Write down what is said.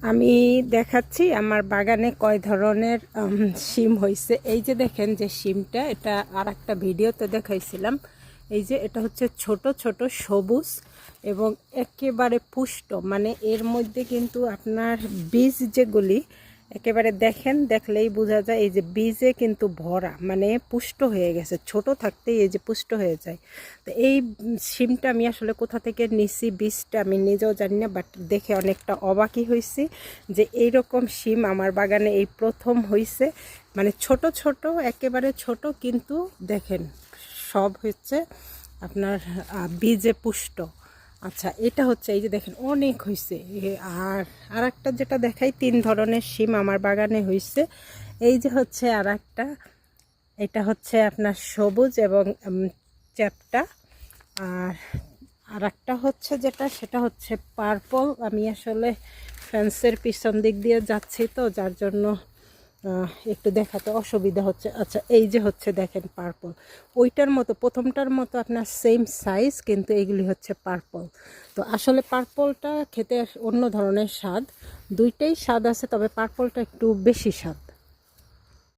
আমি দেখাচ্ছি আমার বাগানে কয় ধরনের শিম হয়েছে এই যে দেখেন যে শিমটা, এটা আর একটা ভিডিওতে দেখাইছিলাম। এই যে এটা হচ্ছে ছোট ছোট সবুজ এবং একেবারে পুষ্ট। মানে এর মধ্যে কিন্তু আপনার বীজ যেগুলি একেবারে দেখেন, দেখলেই বোঝা যায় এই যে বীজে কিন্তু ভরা মানে পুষ্ট হয়ে গেছে, ছোট থাকতেই এই যে পুষ্ট হয়ে যায়। তো এই সিমটা আমি আসলে কোথা থেকে নিছি, বীজটা আমি নিজেও জানি না বাট দেখে অনেকটা অবাকই হয়েছি যে এই রকম সিম আমার বাগানে এই প্রথম হয়েছে মানে ছোট ছোট, একেবারে ছোট, কিন্তু দেখেন সব হচ্ছে আপনার বীজে পুষ্ট। আচ্ছা এটা হচ্ছে এই যে দেখেন, অনেক হয়েছে আর আর একটা যেটা দেখাই, তিন ধরনের শিম আমার বাগানে হয়েছে এই যে হচ্ছে আর একটা এটা হচ্ছে আপনার সবুজ এবং চ্যাপটা। আর আর একটা হচ্ছে যেটা, সেটা হচ্ছে পার্পল। আমি আসলে ফ্যান্সের পিছন দিক দিয়ে যাচ্ছি তো, যার জন্য একটু দেখাতে অসুবিধা হচ্ছে। আচ্ছা এই যে হচ্ছে দেখেন পার্পল ওইটার মতো, প্রথমটার মতো আপনার সেম সাইজ কিন্তু এগুলি হচ্ছে পার্পল তো আসলে পার্পলটা খেতে অন্য ধরনের স্বাদ। দুইটাই স্বাদ আছে, তবে পার্পলটা একটু বেশি স্বাদ।